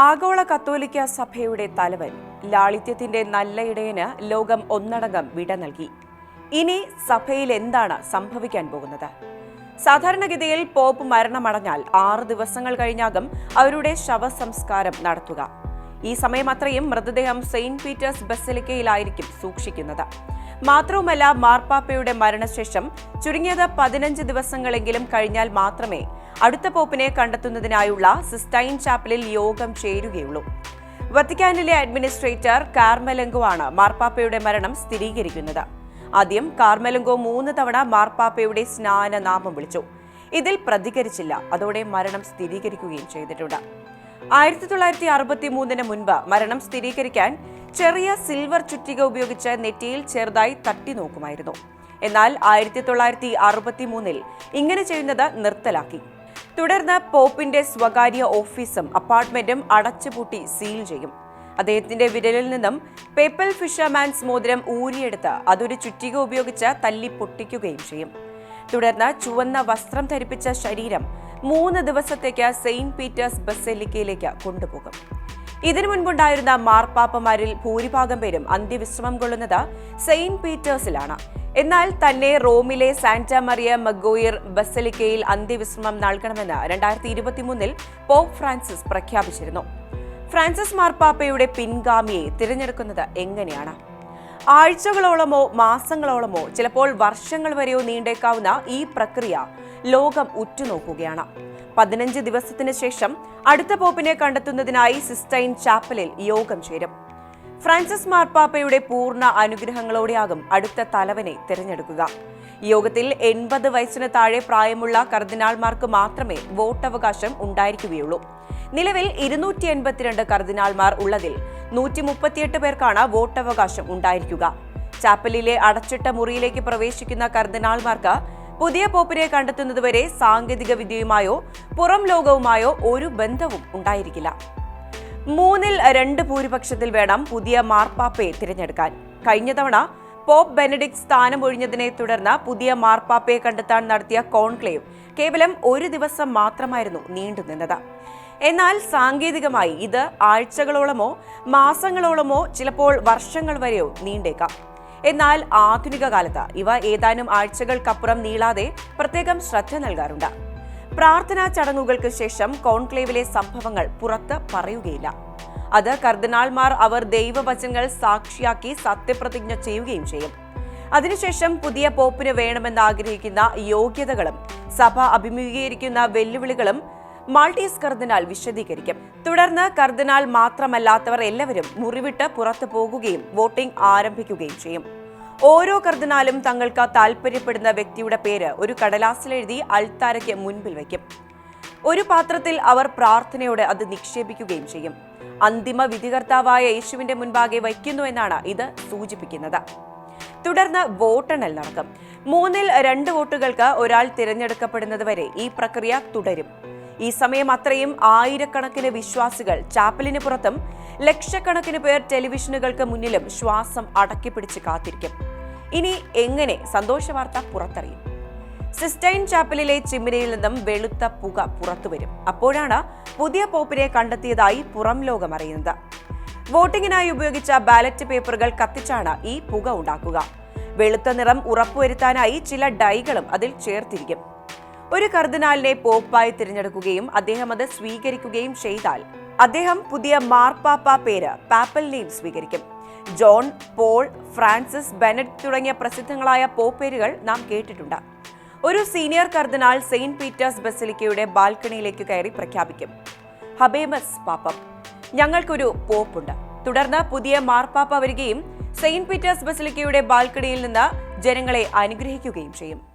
ആഗോള കത്തോലിക്ക സഭയുടെ തലവൻ ലാളിത്യത്തിന്റെ നല്ല ഇടയന് ലോകം ഒന്നടങ്കം വിട നൽകി. ഇനി സഭയിൽ എന്താണ് സംഭവിക്കാൻ പോകുന്നത്? സാധാരണഗതിയിൽ പോപ്പ് മരണമടഞ്ഞാൽ ആറ് ദിവസങ്ങൾ കഴിഞ്ഞാകും അവരുടെ ശവസംസ്കാരം നടത്തുക. ഈ സമയം അത്രയും മൃതദേഹം സെയിന്റ് പീറ്റേഴ്സ് ബസലിക്കയിലായിരിക്കും സൂക്ഷിക്കുന്നത്. മാത്രവുമല്ല മാർപ്പാപ്പയുടെ മരണശേഷം ചുരുങ്ങിയത് പതിനഞ്ച് ദിവസങ്ങളെങ്കിലും കഴിഞ്ഞാൽ മാത്രമേ അടുത്ത പോപ്പിനെ കണ്ടെത്തുന്നതിനായുള്ള സിസ്റ്റൈൻ ചാപ്പലിൽ യോഗം ചേരുകയുള്ളൂ. വത്തിക്കാനിലെ അഡ്മിനിസ്ട്രേറ്റർ കാർമലങ്കോ ആണ് മാർപ്പാപ്പയുടെ മരണം സ്ഥിരീകരിക്കുന്നത്. ആദ്യം കാർമലങ്കോ മൂന്ന് തവണ മാർപ്പാപ്പയുടെ സ്നാനനാമം വിളിച്ചു. ഇതിൽ പ്രതികരിച്ചില്ല. അതോടെ മരണം സ്ഥിരീകരിക്കുകയും ചെയ്തിട്ടുണ്ട്. ആയിരത്തി തൊള്ളായിരത്തി അറുപത്തി മൂന്നിന് മുൻപ് മരണം സ്ഥിരീകരിക്കാൻ ചെറിയ സിൽവർ ചുറ്റിക ഉപയോഗിച്ച് നെറ്റിയിൽ ചെറുതായി തട്ടി നോക്കുമായിരുന്നു. എന്നാൽ ആയിരത്തി തൊള്ളായിരത്തി അറുപത്തി മൂന്നിൽ ഇങ്ങനെ ചെയ്യുന്നത് നിർത്തലാക്കി. തുടർന്ന് പോപ്പിന്റെ സ്വകാര്യ ഓഫീസും അപ്പാർട്ട്മെന്റും അടച്ചുപൂട്ടി സീൽ ചെയ്യും. അദ്ദേഹത്തിന്റെ വിരലിൽ നിന്നും പേപ്പൽ ഫിഷർമാൻസ് മോതിരം ഊരിയെടുത്ത് അതൊരു ചുറ്റിക ഉപയോഗിച്ച് തല്ലി പൊട്ടിക്കുകയും ചെയ്യും. തുടർന്ന് ചുവന്ന വസ്ത്രം ധരിപ്പിച്ച ശരീരം മൂന്ന് ദിവസത്തേക്ക് സെയിന്റ് പീറ്റേഴ്സ് ബസലിക്കയിലേക്ക് കൊണ്ടുപോകും. ഇതിനു മുൻപുണ്ടായിരുന്ന മാർപ്പാപ്പമാരിൽ ഭൂരിഭാഗം പേരും അന്ത്യവിശ്രമം കൊള്ളുന്നത് സെയിന്റ് പീറ്റേഴ്സിലാണ്. എന്നാൽ തന്നെ റോമിലെ സാന്റ മറിയ മഗോയിർ ബസലിക്കയിൽ അന്ത്യവിശ്രമം നൽകണമെന്ന് രണ്ടായിരത്തി ഇരുപത്തിമൂന്നിൽ പോപ്പ് ഫ്രാൻസിസ് പ്രഖ്യാപിച്ചിരുന്നു. ഫ്രാൻസിസ് മാർപ്പാപ്പയുടെ പിൻഗാമിയെ തിരഞ്ഞെടുക്കുന്നത് എങ്ങനെയാണ്? ആഴ്ചകളോളമോ മാസങ്ങളോളമോ ചിലപ്പോൾ വർഷങ്ങൾ വരെയോ നീണ്ടേക്കാവുന്ന ഈ പ്രക്രിയ ലോകം ഉറ്റുനോക്കുകയാണ്. പതിനഞ്ച് ദിവസത്തിന് ശേഷം അടുത്ത പോപ്പിനെ കണ്ടെത്തുന്നതിനായി സിസ്റ്റൈൻ ചാപ്പലിൽ യോഗം ചേരും. ഫ്രാൻസിസ് മാർപ്പാപ്പയുടെ പൂർണ അനുഗ്രഹങ്ങളോടെയാകും അടുത്ത തലവനെ തിരഞ്ഞെടുക്കുക. യോഗത്തിൽ എൺപത് വയസ്സിന് താഴെ പ്രായമുള്ള കർദിനാൾമാർക്ക് മാത്രമേ വോട്ടവകാശം ഉണ്ടായിരിക്കുകയുള്ളൂ. നിലവിൽ ഇരുന്നൂറ്റി എൺപത്തിരണ്ട് കർദിനാൾമാർ ഉള്ളതിൽ നൂറ്റി മുപ്പത്തിയെട്ട് പേർക്കാണ് വോട്ടവകാശം ഉണ്ടായിരിക്കുക. ചാപ്പലിലെ അടച്ചിട്ട മുറിയിലേക്ക് പ്രവേശിക്കുന്ന കർദിനാൾമാർക്ക് പുതിയ പോപ്പിനെ കണ്ടെത്തുന്നതുവരെ സാങ്കേതിക വിദ്യയുമായോ പുറം ലോകവുമായോ ഒരു ബന്ധവും ഉണ്ടായിരിക്കില്ല. മൂന്നിൽ രണ്ട് ഭൂരിപക്ഷത്തിൽ വേണം പുതിയ മാർപ്പാപ്പയെ തിരഞ്ഞെടുക്കാൻ. കഴിഞ്ഞ തവണ പോപ്പ് ബെനഡിക്ട് സ്ഥാനം ഒഴിഞ്ഞതിനെ തുടർന്ന് പുതിയ മാർപ്പാപ്പയെ കണ്ടെത്താൻ നടത്തിയ കോൺക്ലേവ് കേവലം ഒരു ദിവസം മാത്രമായിരുന്നു നീണ്ടുനിന്നത് എന്നാൽ സാങ്കേതികമായി ഇത് ആഴ്ചകളോളമോ മാസങ്ങളോളമോ ചിലപ്പോൾ വർഷങ്ങൾ വരെയോ നീണ്ടേക്കാം. എന്നാൽ ആധുനിക കാലത്ത് ഇവ ഏതാനും ആഴ്ചകൾക്കപ്പുറം നീളാതെ പ്രത്യേകം ശ്രദ്ധ നൽകാറുണ്ട്. പ്രാർത്ഥനാ ചടങ്ങുകൾക്ക് ശേഷം കോൺക്ലേവിലെ സംഭവങ്ങൾ പുറത്ത് പറയുകയില്ല. അത് കർദിനാൾമാർ അവർ ദൈവവചനങ്ങൾ സാക്ഷിയാക്കി സത്യപ്രതിജ്ഞ ചെയ്യുകയും ചെയ്യും. അതിനുശേഷം പുതിയ പോപ്പിന് വേണമെന്ന് ആഗ്രഹിക്കുന്ന യോഗ്യതകളും സഭ അഭിമുഖീകരിക്കുന്ന വെല്ലുവിളികളും മാൾട്ടീസ് കർദിനാൾ വിശദീകരിക്കും. തുടർന്ന് കർദിനാൾ മാത്രമല്ലാത്തവർ എല്ലാവരും മുറിവിട്ട് പുറത്തു പോകുകയും വോട്ടിംഗ് ആരംഭിക്കുകയും ചെയ്യും. ഓരോ കർദിനാലും തങ്ങൾക്ക് താൽപ്പര്യപ്പെടുന്ന വ്യക്തിയുടെ പേര് ഒരു കടലാസിലെഴുതി അൾത്താരയ്ക്ക് മുൻപിൽ വയ്ക്കും. ഒരു പാത്രത്തിൽ അവർ പ്രാർത്ഥനയോടെ അത് നിക്ഷേപിക്കുകയും ചെയ്യും. അന്തിമ വിധികർത്താവായ യേശുവിന്റെ മുൻപാകെ വയ്ക്കുന്നു എന്നാണ് ഇത് സൂചിപ്പിക്കുന്നത്. തുടർന്ന് വോട്ടെണ്ണൽ നടക്കും. മൂന്നിൽ രണ്ട് വോട്ടുകൾക്ക് ഒരാൾ തിരഞ്ഞെടുക്കപ്പെടുന്നതുവരെ ഈ പ്രക്രിയ തുടരും. ഈ സമയം അത്രയും ആയിരക്കണക്കിന് വിശ്വാസികൾ ചാപ്പലിന് പുറത്തും ലക്ഷക്കണക്കിന് പേർ ടെലിവിഷനുകൾക്ക് മുന്നിലും ശ്വാസം അടക്കിപ്പിടിച്ച് കാത്തിരിക്കും. ഇനി എങ്ങനെ? സന്തോഷ വാർത്ത പുറത്തറിയും. സിസ്റ്റൈൻ ചാപ്പലിലെ ചിമ്മിനയിൽ നിന്നും വെളുത്ത പുക പുറത്തുവരും അപ്പോഴാണ് പുതിയ പോപ്പിനെ കണ്ടെത്തിയതായി പുറം ലോകം അറിയുന്നത്. വോട്ടിങ്ങിനായി ഉപയോഗിച്ച ബാലറ്റ് പേപ്പറുകൾ കത്തിച്ചാണ് ഈ പുക ഉണ്ടാക്കുക. വെളുത്ത നിറം ഉറപ്പുവരുത്താനായി ചില ഡൈകളും അതിൽ ചേർത്തിരിക്കും. ഒരു കർദിനാലിനെ പോപ്പായി തിരഞ്ഞെടുക്കുകയും അദ്ദേഹം അത് സ്വീകരിക്കുകയും ചെയ്താൽ അദ്ദേഹം പുതിയ മാർപ്പാപ്പ പേര് പാപ്പൽ നെയിം സ്വീകരിക്കും. ജോൺ പോൾ ഫ്രാൻസിസ് ബെനറ്റ് തുടങ്ങിയ പ്രസിദ്ധങ്ങളായ പോപ്പേരുകൾ നാം കേട്ടിട്ടുണ്ട്. ഒരു സീനിയർ കർദിനാൾ സെയിന്റ് പീറ്റേഴ്സ് ബസിലിക്കയുടെ ബാൽക്കണിയിലേക്ക് കയറി പ്രഖ്യാപിക്കും. ഹബേമസ് പാപ്പം ഞങ്ങൾക്കൊരു പോപ്പുണ്ട്. തുടർന്ന് പുതിയ മാർപ്പാപ്പ വരികയും സെയിന്റ് പീറ്റേഴ്സ് ബസിലിക്കയുടെ ബാൽക്കണിയിൽ നിന്ന് ജനങ്ങളെ അനുഗ്രഹിക്കുകയും ചെയ്യും.